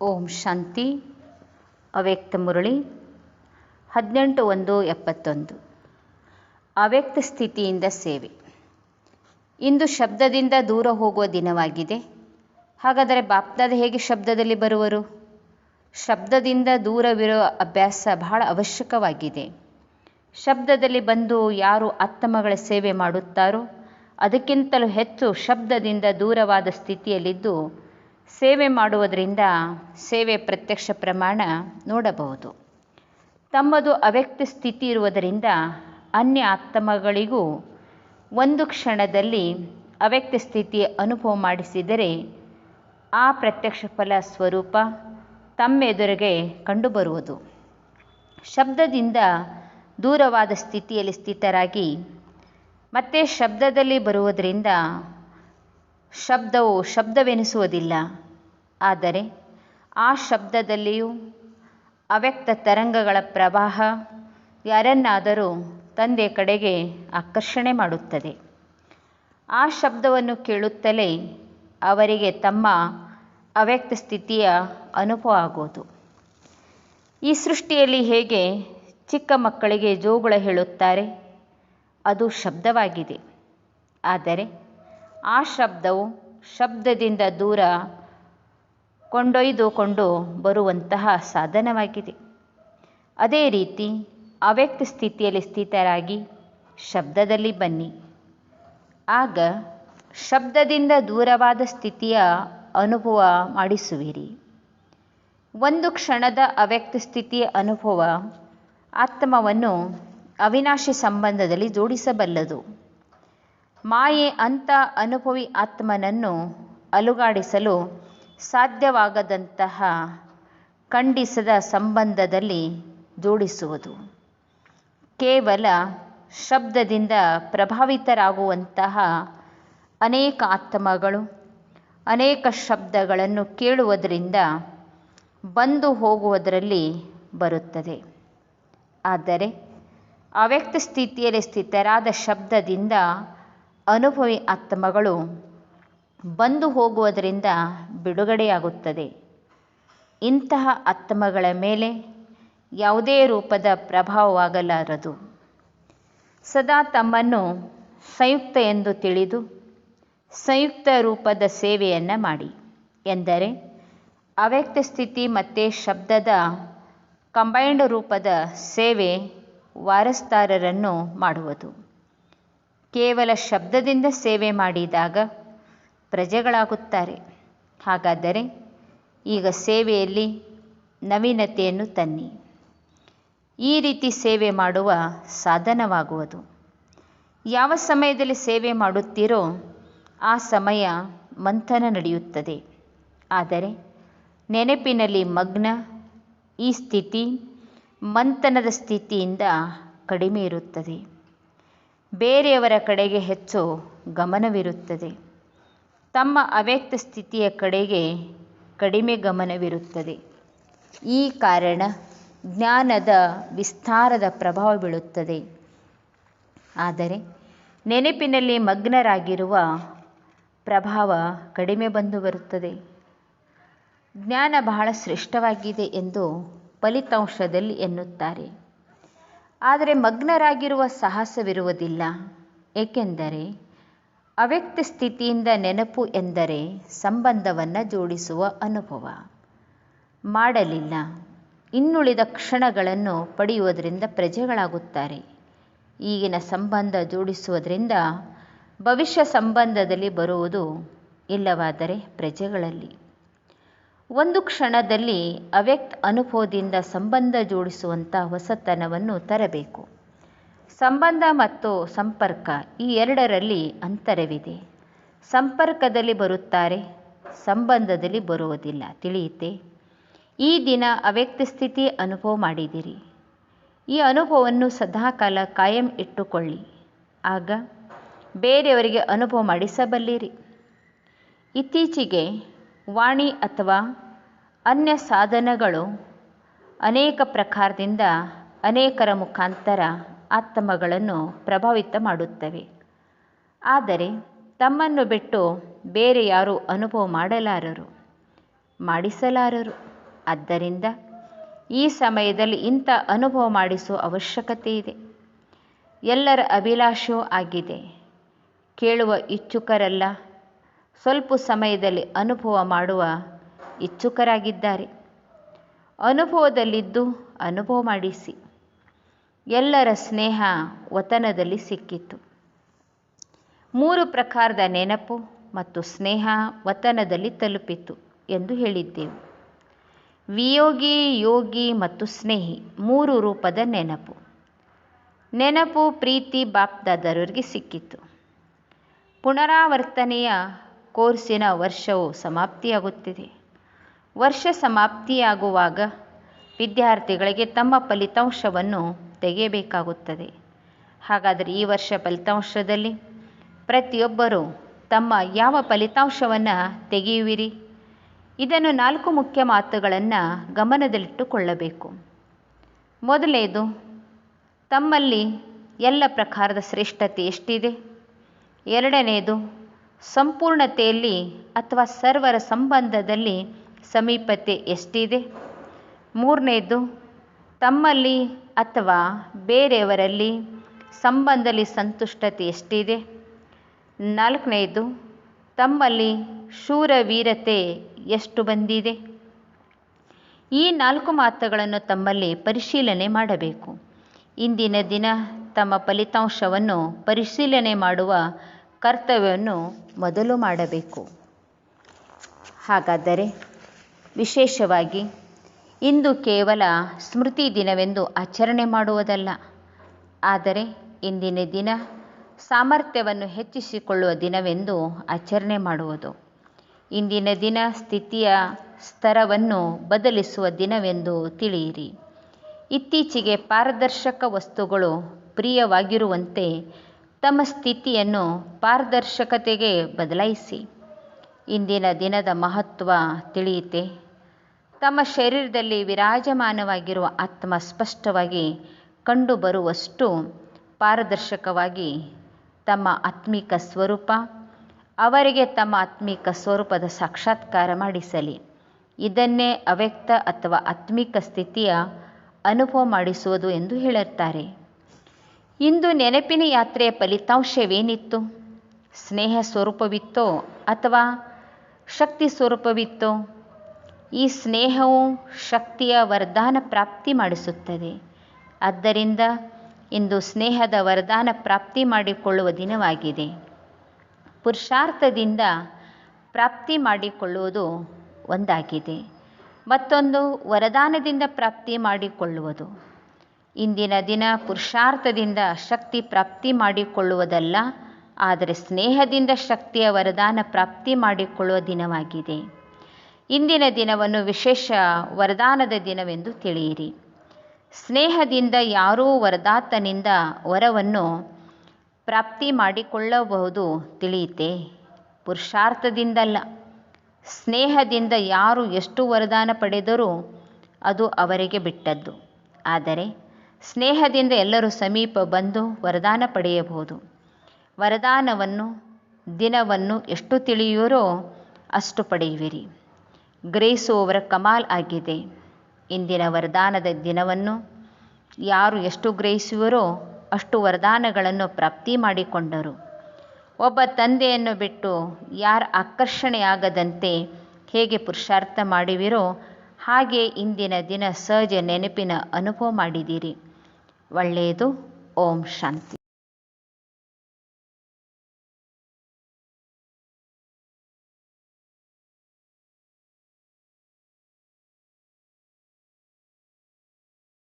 ಓಂ ಶಾಂತಿ. ಅವ್ಯಕ್ತ ಮುರಳಿ. ಹದಿನೆಂಟು ಒಂದು ಎಪ್ಪತ್ತೊಂದು. ಅವ್ಯಕ್ತ ಸ್ಥಿತಿಯಿಂದ ಸೇವೆ. ಇಂದು ಶಬ್ದದಿಂದ ದೂರ ಹೋಗುವ ದಿನವಾಗಿದೆ. ಹಾಗಾದರೆ ಬಾಪ್ದಾದ ಹೇಗೆ ಶಬ್ದದಲ್ಲಿ ಬರುವರು? ಶಬ್ದದಿಂದ ದೂರವಿರುವ ಅಭ್ಯಾಸ ಬಹಳ ಅವಶ್ಯಕವಾಗಿದೆ. ಶಬ್ದದಲ್ಲಿ ಬಂದು ಯಾರು ಆತ್ಮಗಳ ಸೇವೆ ಮಾಡುತ್ತಾರೋ, ಅದಕ್ಕಿಂತಲೂ ಹೆಚ್ಚು ಶಬ್ದದಿಂದ ದೂರವಾದ ಸ್ಥಿತಿಯಲ್ಲಿದ್ದು ಸೇವೆ ಮಾಡುವುದರಿಂದ ಸೇವೆ ಪ್ರತ್ಯಕ್ಷ ಪ್ರಮಾಣ ನೋಡಬಹುದು. ತಮ್ಮದು ಅವ್ಯಕ್ತ ಸ್ಥಿತಿ ಇರುವುದರಿಂದ ಅನ್ಯ ಆತ್ಮಗಳಿಗೂ ಒಂದು ಕ್ಷಣದಲ್ಲಿ ಅವ್ಯಕ್ತ ಸ್ಥಿತಿ ಅನುಭವ ಮಾಡಿಸಿದರೆ ಆ ಪ್ರತ್ಯಕ್ಷ ಫಲ ಸ್ವರೂಪ ತಮ್ಮೆದುರಿಗೆ ಕಂಡುಬರುವುದು. ಶಬ್ದದಿಂದ ದೂರವಾದ ಸ್ಥಿತಿಯಲ್ಲಿ ಸ್ಥಿತರಾಗಿ ಮತ್ತೆ ಶಬ್ದದಲ್ಲಿ ಬರುವುದರಿಂದ ಶಬ್ದವು ಶಬ್ದವೆನಿಸುವುದಿಲ್ಲ. ಆದರೆ ಆ ಶಬ್ದದಲ್ಲಿಯೂ ಅವ್ಯಕ್ತ ತರಂಗಗಳ ಪ್ರವಾಹ ಯಾರನ್ನಾದರೂ ತಂದೆ ಕಡೆಗೆ ಆಕರ್ಷಣೆ ಮಾಡುತ್ತದೆ. ಆ ಶಬ್ದವನ್ನು ಕೇಳುತ್ತಲೇ ಅವರಿಗೆ ತಮ್ಮ ಅವ್ಯಕ್ತ ಸ್ಥಿತಿಯ ಅನುಭವ ಆಗೋದು. ಈ ಸೃಷ್ಟಿಯಲ್ಲಿ ಹೇಗೆ ಚಿಕ್ಕ ಮಕ್ಕಳಿಗೆ ಜೋಗುಳ ಹೇಳುತ್ತಾರೆ? ಅದು ಶಬ್ದವಾಗಿದೆ. ಆದರೆ ಆ ಶಬ್ದವು ಶಬ್ದದಿಂದ ದೂರ ಕೊಂಡೊಯ್ದುಕೊಂಡು ಬರುವಂತಹ ಸಾಧನವಾಗಿದೆ. ಅದೇ ರೀತಿ ಅವ್ಯಕ್ತ ಸ್ಥಿತಿಯಲ್ಲಿ ಸ್ಥಿತರಾಗಿ ಶಬ್ದದಲ್ಲಿ ಬನ್ನಿ. ಆಗ ಶಬ್ದದಿಂದ ದೂರವಾದ ಸ್ಥಿತಿಯ ಅನುಭವ ಮಾಡಿಸುವಿರಿ. ಒಂದು ಕ್ಷಣದ ಅವ್ಯಕ್ತ ಸ್ಥಿತಿಯ ಅನುಭವ ಆತ್ಮವನ್ನು ಅವಿನಾಶಿ ಸಂಬಂಧದಲ್ಲಿ ಜೋಡಿಸಬಲ್ಲದು. ಮಾಯೆ ಅಂಥ ಅನುಭವಿ ಆತ್ಮನನ್ನು ಅಲುಗಾಡಿಸಲು ಸಾಧ್ಯವಾಗದಂತಹ ಖಂಡಿಸದ ಸಂಬಂಧದಲ್ಲಿ ಜೋಡಿಸುವುದು. ಕೇವಲ ಶಬ್ದದಿಂದ ಪ್ರಭಾವಿತರಾಗುವಂತಹ ಅನೇಕ ಆತ್ಮಗಳು, ಅನೇಕ ಶಬ್ದಗಳನ್ನು ಕೇಳುವುದರಿಂದ ಬಂದು ಹೋಗುವುದರಲ್ಲಿ ಬರುತ್ತದೆ. ಆದರೆ, ಅವ್ಯಕ್ತ ಸ್ಥಿತಿಯಲ್ಲಿ ಸ್ಥಿತರಾದ ಶಬ್ದದಿಂದ ಅನುಭವಿ ಆತ್ಮಗಳು ಬಂದು ಹೋಗುವುದರಿಂದ ಬಿಡುಗಡೆಯಾಗುತ್ತದೆ. ಇಂತಹ ಆತ್ಮಗಳ ಮೇಲೆ ಯಾವುದೇ ರೂಪದ ಪ್ರಭಾವವಾಗಲಾರದು. ಸದಾ ತಮ್ಮನ್ನು ಸಂಯುಕ್ತ ಎಂದು ತಿಳಿದು ಸಂಯುಕ್ತ ರೂಪದ ಸೇವೆಯನ್ನು ಮಾಡಿ. ಎಂದರೆ ಅವ್ಯಕ್ತ ಸ್ಥಿತಿ ಮತ್ತು ಶಬ್ದದ ಕಂಬೈಂಡ್ ರೂಪದ ಸೇವೆ ವಾರಸ್ತಾರರನ್ನು ಮಾಡುವುದು. ಕೇವಲ ಶಬ್ದದಿಂದ ಸೇವೆ ಮಾಡಿದಾಗ ಪ್ರಜೆಗಳಾಗುತ್ತಾರೆ. ಹಾಗಾದರೆ ಈಗ ಸೇವೆಯಲ್ಲಿ ನವೀನತೆಯನ್ನು ತನ್ನಿ. ಈ ರೀತಿ ಸೇವೆ ಮಾಡುವ ಸಾಧನವಾಗುವುದು. ಯಾವ ಸಮಯದಲ್ಲಿ ಸೇವೆ ಮಾಡುತ್ತೀರೋ ಆ ಸಮಯ ಮಂಥನ ನಡೆಯುತ್ತದೆ. ಆದರೆ ನೆನಪಿನಲ್ಲಿ ಮಗ್ನ ಈ ಸ್ಥಿತಿ ಮಂಥನದ ಸ್ಥಿತಿಯಿಂದ ಕಡಿಮೆ ಇರುತ್ತದೆ. ಬೇರೆಯವರ ಕಡೆಗೆ ಹೆಚ್ಚು ಗಮನವಿರುತ್ತದೆ. ತಮ್ಮ ಅವ್ಯಕ್ತ ಸ್ಥಿತಿಯ ಕಡೆಗೆ ಕಡಿಮೆ ಗಮನವಿರುತ್ತದೆ. ಈ ಕಾರಣ ಜ್ಞಾನದ ವಿಸ್ತಾರದ ಪ್ರಭಾವ ಬೀಳುತ್ತದೆ. ಆದರೆ ನೆನಪಿನಲ್ಲಿ ಮಗ್ನರಾಗಿರುವ ಪ್ರಭಾವ ಕಡಿಮೆ ಬಂದು ಬರುತ್ತದೆ. ಜ್ಞಾನ ಬಹಳ ಶ್ರೇಷ್ಠವಾಗಿದೆ ಎಂದು ಫಲಿತಾಂಶದಲ್ಲಿ ಎನ್ನುತ್ತಾರೆ. ಆದರೆ ಮಗ್ನರಾಗಿರುವ ಸಾಹಸವಿರುವುದಿಲ್ಲ. ಏಕೆಂದರೆ ಅವ್ಯಕ್ತ ಸ್ಥಿತಿಯಿಂದ ನೆನಪು ಎಂದರೆ ಸಂಬಂಧವನ್ನು ಜೋಡಿಸುವ ಅನುಭವ. ಮಾಡಲಿಲ್ಲ. ಇನ್ನುಳಿದ ಕ್ಷಣಗಳನ್ನು ಪಡೆಯುವುದರಿಂದ ಪ್ರಜೆಗಳಾಗುತ್ತಾರೆ. ಈಗಿನ ಸಂಬಂಧ ಜೋಡಿಸುವುದರಿಂದ ಭವಿಷ್ಯ ಸಂಬಂಧದಲ್ಲಿ ಬರುವುದು ಇಲ್ಲವಾದರೆ ಪ್ರಜೆಗಳಲ್ಲಿ ಒಂದು ಕ್ಷಣದಲ್ಲಿ ಅವ್ಯಕ್ತ ಅನುಭವದಿಂದ ಸಂಬಂಧ ಜೋಡಿಸುವಂಥ ಹೊಸತನವನ್ನು ತರಬೇಕು. ಸಂಬಂಧ ಮತ್ತು ಸಂಪರ್ಕ ಈ ಎರಡರಲ್ಲಿ ಅಂತರವಿದೆ. ಸಂಪರ್ಕದಲ್ಲಿ ಬರುತ್ತಾರೆ, ಸಂಬಂಧದಲ್ಲಿ ಬರುವುದಿಲ್ಲ. ತಿಳಿಯುತ್ತೆ ಈ ದಿನ ಅವ್ಯಕ್ತ ಸ್ಥಿತಿ ಅನುಭವ ಮಾಡಿದಿರಿ. ಈ ಅನುಭವವನ್ನು ಸದಾಕಾಲ ಕಾಯಂ ಇಟ್ಟುಕೊಳ್ಳಿ. ಆಗ ಬೇರೆಯವರಿಗೆ ಅನುಭವ ಮಾಡಿಸಬಲ್ಲಿರಿ. ಇತ್ತೀಚೆಗೆ ವಾಣಿ ಅಥವಾ ಅನ್ಯ ಸಾಧನಗಳು ಅನೇಕ ಪ್ರಕಾರದಿಂದ ಅನೇಕರ ಮುಖಾಂತರ ಆತ್ಮಗಳನ್ನು ಪ್ರಭಾವಿತ ಮಾಡುತ್ತವೆ. ಆದರೆ ತಮ್ಮನ್ನು ಬಿಟ್ಟು ಬೇರೆ ಯಾರೂ ಅನುಭವ ಮಾಡಲಾರರು, ಮಾಡಿಸಲಾರರು. ಆದ್ದರಿಂದ ಈ ಸಮಯದಲ್ಲಿ ಇಂಥ ಅನುಭವ ಮಾಡಿಸುವ ಅವಶ್ಯಕತೆ ಇದೆ. ಎಲ್ಲರ ಅಭಿಲಾಷೆಯೂ ಆಗಿದೆ. ಕೇಳುವ ಇಚ್ಛುಕರಲ್ಲ ಸ್ವಲ್ಪ ಸಮಯದಲ್ಲಿ ಅನುಭವ ಮಾಡುವ ಇಚ್ಛುಕರಾಗಿದ್ದಾರೆ. ಅನುಭವದಲ್ಲಿದ್ದು ಅನುಭವ ಮಾಡಿಸಿ. ಎಲ್ಲರ ಸ್ನೇಹ ವತನದಲ್ಲಿ ಸಿಕ್ಕಿತು. ಮೂರು ಪ್ರಕಾರದ ನೆನಪು ಮತ್ತು ಸ್ನೇಹ ವತನದಲ್ಲಿ ತಲುಪಿತು ಎಂದು ಹೇಳಿದ್ದೆವು. ವಿಯೋಗಿ, ಯೋಗಿ ಮತ್ತು ಸ್ನೇಹಿ ಮೂರು ರೂಪದ ನೆನಪು. ನೆನಪು, ಪ್ರೀತಿ, ಬಾಪ್ದಾದರವರಿಗೆ ಸಿಕ್ಕಿತು. ಪುನರಾವರ್ತನೆಯ ಕೋರ್ಸಿನ ವರ್ಷವು ಸಮಾಪ್ತಿಯಾಗುತ್ತಿದೆ. ವರ್ಷ ಸಮಾಪ್ತಿಯಾಗುವಾಗ ವಿದ್ಯಾರ್ಥಿಗಳಿಗೆ ತಮ್ಮ ಫಲಿತಾಂಶವನ್ನು ತೆಗೆಯಬೇಕಾಗುತ್ತದೆ. ಹಾಗಾದರೆ ಈ ವರ್ಷ ಫಲಿತಾಂಶದಲ್ಲಿ ಪ್ರತಿಯೊಬ್ಬರೂ ತಮ್ಮ ಯಾವ ಫಲಿತಾಂಶವನ್ನು ತೆಗೆಯುವಿರಿ? ಇದನ್ನು ನಾಲ್ಕು ಮುಖ್ಯ ಮಾತುಗಳನ್ನು ಗಮನದಲ್ಲಿಟ್ಟುಕೊಳ್ಳಬೇಕು. ಮೊದಲೇದು ತಮ್ಮಲ್ಲಿ ಎಲ್ಲ ಪ್ರಕಾರದ ಶ್ರೇಷ್ಠತೆ ಎಷ್ಟಿದೆ? ಎರಡನೆಯದು ಸಂಪೂರ್ಣತೆಯಲ್ಲಿ ಅಥವಾ ಸರ್ವರ ಸಂಬಂಧದಲ್ಲಿ ಸಮೀಪತೆ ಎಷ್ಟಿದೆ? ಮೂರನೇದು, ತಮ್ಮಲ್ಲಿ ಅಥವಾ ಬೇರೆಯವರಲ್ಲಿ ಸಂಬಂಧದಲ್ಲಿ ಸಂತುಷ್ಟತೆ ಎಷ್ಟಿದೆ? ನಾಲ್ಕನೇದು, ತಮ್ಮಲ್ಲಿ ಶೂರವೀರತೆ ಎಷ್ಟು ಬಂದಿದೆ? ಈ ನಾಲ್ಕು ಮಾತುಗಳನ್ನು ತಮ್ಮಲ್ಲಿ ಪರಿಶೀಲನೆ ಮಾಡಬೇಕು. ಇಂದಿನ ದಿನ ತಮ್ಮ ಫಲಿತಾಂಶವನ್ನು ಪರಿಶೀಲನೆ ಮಾಡುವ ಕರ್ತವ್ಯವನ್ನು ಮೊದಲು ಮಾಡಬೇಕು. ಹಾಗಾದರೆ ವಿಶೇಷವಾಗಿ, ಇಂದು ಕೇವಲ ಸ್ಮೃತಿ ದಿನವೆಂದು ಆಚರಣೆ ಮಾಡುವುದಲ್ಲ, ಆದರೆ ಇಂದಿನ ದಿನ ಸಾಮರ್ಥ್ಯವನ್ನು ಹೆಚ್ಚಿಸಿಕೊಳ್ಳುವ ದಿನವೆಂದು ಆಚರಣೆ ಮಾಡುವುದು. ಇಂದಿನ ದಿನ ಸ್ಥಿತಿಯ ಸ್ತರವನ್ನು ಬದಲಿಸುವ ದಿನವೆಂದು ತಿಳಿಯಿರಿ. ಇತ್ತೀಚೆಗೆ ಪಾರದರ್ಶಕ ವಸ್ತುಗಳು ಪ್ರಿಯವಾಗಿರುವಂತೆ ತಮ್ಮ ಸ್ಥಿತಿಯನ್ನು ಪಾರದರ್ಶಕತೆಗೆ ಬದಲಾಯಿಸಿ. ಇಂದಿನ ದಿನದ ಮಹತ್ವ ತಿಳಿಯುತ್ತೆ ತಮ್ಮ ಶರೀರದಲ್ಲಿ ವಿರಾಜಮಾನವಾಗಿರುವ ಆತ್ಮ ಸ್ಪಷ್ಟವಾಗಿ ಕಂಡುಬರುವಷ್ಟು ಪಾರದರ್ಶಕವಾಗಿ ತಮ್ಮ ಆತ್ಮಿಕ ಸ್ವರೂಪ, ಅವರಿಗೆ ತಮ್ಮ ಆತ್ಮಿಕ ಸ್ವರೂಪದ ಸಾಕ್ಷಾತ್ಕಾರ ಮಾಡಿಸಲಿ. ಇದನ್ನೇ ಅವ್ಯಕ್ತ ಅಥವಾ ಆತ್ಮಿಕ ಸ್ಥಿತಿಯ ಅನುಭವ ಮಾಡಿಸುವುದು ಎಂದು ಹೇಳುತ್ತಾರೆ ಇಂದು ನೆನಪಿನ ಯಾತ್ರೆಯ ಫಲಿತಾಂಶವೇನಿತ್ತು? ಸ್ನೇಹ ಸ್ವರೂಪವಿತ್ತೋ ಅಥವಾ ಶಕ್ತಿ ಸ್ವರೂಪವಿತ್ತೋ? ಈ ಸ್ನೇಹವು ಶಕ್ತಿಯ ವರದಾನ ಪ್ರಾಪ್ತಿ ಮಾಡಿಸುತ್ತದೆ. ಆದ್ದರಿಂದ ಇಂದು ಸ್ನೇಹದ ವರದಾನ ಪ್ರಾಪ್ತಿ ಮಾಡಿಕೊಳ್ಳುವ ದಿನವಾಗಿದೆ. ಪುರುಷಾರ್ಥದಿಂದ ಪ್ರಾಪ್ತಿ ಮಾಡಿಕೊಳ್ಳುವುದು ಒಂದಾಗಿದೆ. ಮತ್ತೊಂದು, ವರದಾನದಿಂದ ಪ್ರಾಪ್ತಿ ಮಾಡಿಕೊಳ್ಳುವುದು. ಇಂದಿನ ದಿನ ಪುರುಷಾರ್ಥದಿಂದ ಶಕ್ತಿ ಪ್ರಾಪ್ತಿ ಮಾಡಿಕೊಳ್ಳುವುದಲ್ಲ, ಆದರೆ ಸ್ನೇಹದಿಂದ ಶಕ್ತಿಯ ವರದಾನ ಪ್ರಾಪ್ತಿ ಮಾಡಿಕೊಳ್ಳುವ ದಿನವಾಗಿದೆ. ಇಂದಿನ ದಿನವನ್ನು ವಿಶೇಷ ವರದಾನದ ದಿನವೆಂದು ತಿಳಿಯಿರಿ. ಸ್ನೇಹದಿಂದ ಯಾರೂ ವರದಾತನಿಂದ ವರವನ್ನು ಪ್ರಾಪ್ತಿ ಮಾಡಿಕೊಳ್ಳಬಹುದು ತಿಳಿಯುತ್ತೆ ಪುರುಷಾರ್ಥದಿಂದಲ್ಲ. ಸ್ನೇಹದಿಂದ ಯಾರು ಎಷ್ಟು ವರದಾನ ಪಡೆದರೂ ಅದು ಅವರಿಗೆ ಬಿಟ್ಟದ್ದು. ಆದರೆ ಸ್ನೇಹದಿಂದ ಎಲ್ಲರೂ ಸಮೀಪ ಬಂದು ವರದಾನ ಪಡೆಯಬಹುದು. ವರದಾನವನ್ನು, ದಿನವನ್ನು ಎಷ್ಟು ತಿಳಿಯುವರೋ ಅಷ್ಟು ಪಡೆಯುವಿರಿ. ಗ್ರಹಿಸುವವರ ಕಮಾಲ್ ಆಗಿದೆ. ಇಂದಿನ ವರದಾನದ ದಿನವನ್ನು ಯಾರು ಎಷ್ಟು ಗ್ರಹಿಸುವರೋ ಅಷ್ಟು ವರದಾನಗಳನ್ನು ಪ್ರಾಪ್ತಿ ಮಾಡಿಕೊಂಡರು. ಒಬ್ಬ ತಂದೆಯನ್ನು ಬಿಟ್ಟು ಯಾರ ಆಕರ್ಷಣೆಯಾಗದಂತೆ ಹೇಗೆ ಪುರುಷಾರ್ಥ ಮಾಡುವಿರೋ ಹಾಗೆ ಇಂದಿನ ದಿನ ಸಹಜ ನೆನಪಿನ ಅನುಭವ ಮಾಡಿದ್ದೀರಿ ಒಳ್ಳೆಯದು. ಓಂ ಶಾಂತಿ.